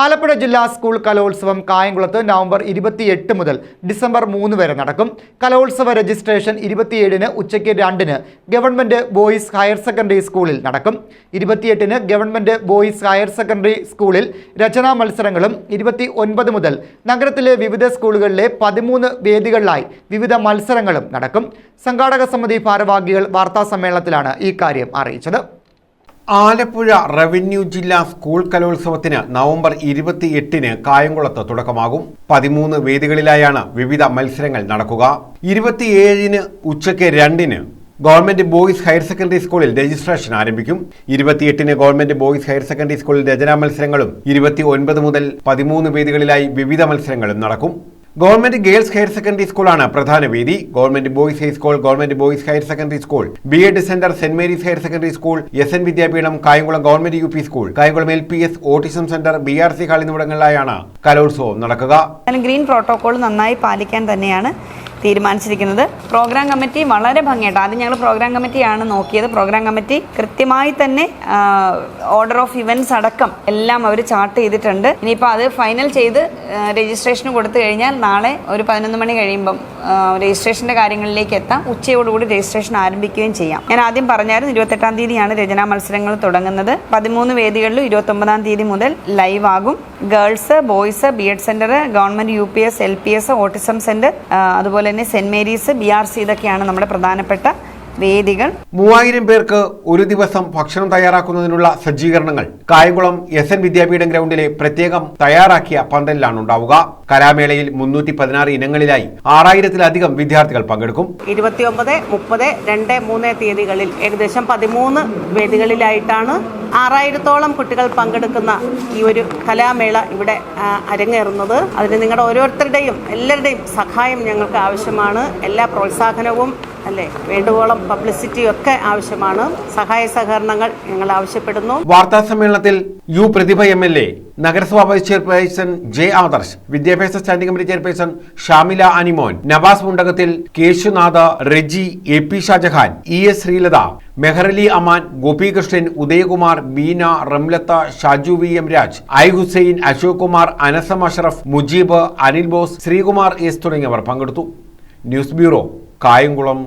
ആലപ്പുഴ ജില്ലാ സ്കൂൾ കലോത്സവം കായംകുളത്ത് നവംബർ ഇരുപത്തിയെട്ട് മുതൽ ഡിസംബർ മൂന്ന് വരെ നടക്കും. കലോത്സവ രജിസ്ട്രേഷൻ ഇരുപത്തിയേഴിന് ഉച്ചയ്ക്ക് രണ്ടിന് ഗവൺമെന്റ് ബോയ്സ് ഹയർ സെക്കൻഡറി സ്കൂളിൽ നടക്കും. ഇരുപത്തിയെട്ടിന് ഗവൺമെന്റ് ബോയ്സ് ഹയർ സെക്കൻഡറി സ്കൂളിൽ രചനാ മത്സരങ്ങളും ഇരുപത്തി ഒൻപത് മുതൽ നഗരത്തിലെ വിവിധ സ്കൂളുകളിലെ പതിമൂന്ന് വേദികളിലായി വിവിധ മത്സരങ്ങളും നടക്കും. സംഘാടക സമിതി ഭാരവാഹികൾ വാർത്താ സമ്മേളനത്തിലാണ് ഈ കാര്യം അറിയിച്ചത്. ആലപ്പുഴ റവന്യൂ ജില്ലാ സ്കൂൾ കലോത്സവത്തിന് നവംബർ ഇരുപത്തിയെട്ടിന് കായംകുളത്ത് തുടക്കമാകും. പതിമൂന്ന് വേദികളിലായാണ് വിവിധ മത്സരങ്ങൾ നടക്കുക. ഇരുപത്തിയേഴിന് ഉച്ചയ്ക്ക് രണ്ടിന് ഗവൺമെന്റ് ബോയ്സ് ഹയർ സെക്കൻഡറി സ്കൂളിൽ രജിസ്ട്രേഷൻ ആരംഭിക്കും. ഇരുപത്തിയെട്ടിന് ഗവൺമെന്റ് ബോയ്സ് ഹയർ സെക്കൻഡറി സ്കൂളിൽ രചനാ മത്സരങ്ങളും ഇരുപത്തി ഒൻപത് മുതൽ പതിമൂന്ന് വേദികളിലായി വിവിധ മത്സരങ്ങളും നടക്കും. ഗവൺമെന്റ് ഗേൾസ് ഹയർ സെക്കൻഡറി സ്കൂളാണ് പ്രധാന വേദി. Government boys high school government boys higher secondary school B Ed centre saint Mary's higher secondary school S N Vidyapeetham Kayamkulam government U P school Kayamkulam L P S autism centre B R C hall എന്നിവിടങ്ങളിലായാണ് കലോത്സവം നടക്കുക. Green protocol നന്നായി പാലിക്കാൻ തന്നെയാണ് തീരുമാനിച്ചിരിക്കുന്നത്. Programme committee വളരെ ഭംഗിയായിട്ട് ആദ്യം ഞങ്ങൾ പ്രോഗ്രാം കമ്മിറ്റിയാണ് നോക്കിയത്. പ്രോഗ്രാം കമ്മിറ്റി കൃത്യമായി തന്നെ ഓർഡർ ഓഫ് ഇവന്റ്സ് അടക്കം എല്ലാം അവർ ചാർട്ട് ചെയ്തിട്ടുണ്ട്. ഇനിയിപ്പോൾ അത് ഫൈനൽ ചെയ്ത് രജിസ്ട്രേഷൻ കൊടുത്തു കഴിഞ്ഞാൽ നാളെ ഒരു പതിനൊന്ന് മണി കഴിയുമ്പം രജിസ്ട്രേഷന്റെ കാര്യങ്ങളിലേക്ക് എത്താം. ഉച്ചയോടുകൂടി രജിസ്ട്രേഷൻ ആരംഭിക്കുകയും ചെയ്യാം. ഞാൻ ആദ്യം പറഞ്ഞായിരുന്നു ഇരുപത്തെട്ടാം തീയതിയാണ് രചനാ മത്സരങ്ങൾ തുടങ്ങുന്നത്. പതിമൂന്ന് വേദികളിലും ഇരുപത്തൊമ്പതാം തീയതി മുതൽ ലൈവ് ആകും. Girls boys B Ed centre government U P S L P S autism centre അതുപോലെ തന്നെ saint Mary's B R C ഇതൊക്കെയാണ് നമ്മുടെ പ്രധാനപ്പെട്ട വേദികൾ. മൂവായിരം പേർക്ക് ഒരു ദിവസം ഭക്ഷണം തയ്യാറാക്കുന്നതിനുള്ള സജ്ജീകരണങ്ങൾ. കായംകുളം എസ് എൻ വിദ്യാപീഠം ഗ്രൗണ്ടിലെ പ്രത്യേകം തയ്യാറാക്കിയ പന്തലിലാണ് ഉണ്ടാവുക കലാമേളയിൽ മുന്നൂറ്റി പതിനാറ് ഇനങ്ങളിലായി ആറായിരത്തിലധികം വിദ്യാർത്ഥികൾ പങ്കെടുക്കും. ഇരുപത്തിയൊമ്പത് മുപ്പത് രണ്ട് മൂന്ന് തീയതികളിൽ ഏകദേശം പതിമൂന്ന് വേദികളിലായിട്ടാണ് ആറായിരത്തോളം കുട്ടികൾ പങ്കെടുക്കുന്ന ഈ ഒരു കലാമേള ഇവിടെ അരങ്ങേറുന്നത്. അതിന് നിങ്ങളുടെ ഓരോരുത്തരുടെയും എല്ലാവരുടെയും സഹായം ഞങ്ങൾക്ക് ആവശ്യമാണ്. എല്ലാ പ്രോത്സാഹനവും അല്ലേ? വേണ്ടുവോളം പബ്ലിസിറ്റി ഒക്കെ ആവശ്യമാണ്. സഹായ സഹകരണങ്ങൾ ഞങ്ങൾ ആവശ്യപ്പെടുന്നു. വാർത്താ സമ്മേളനത്തിൽ U Prathibha M L A നഗരസഭാ വൈസ് ചെയർപേഴ്സൺ ജെ ആദർശ് വിദ്യാഭ്യാസ standing committee chairperson Shamila Animon Navas Mundakathil Keshunatha Reji A P Shajahan E S Sreelatha Meharali Aman Gopikrishnan Udayakumar Beena Ramlatha Shaju V M Raj I Hussain Ashok Kumar Anasam Ashraf Mujeeb Anil Bose Sreekumar S തുടങ്ങിയവർ പങ്കെടുത്തു. News bureau Kayamkulam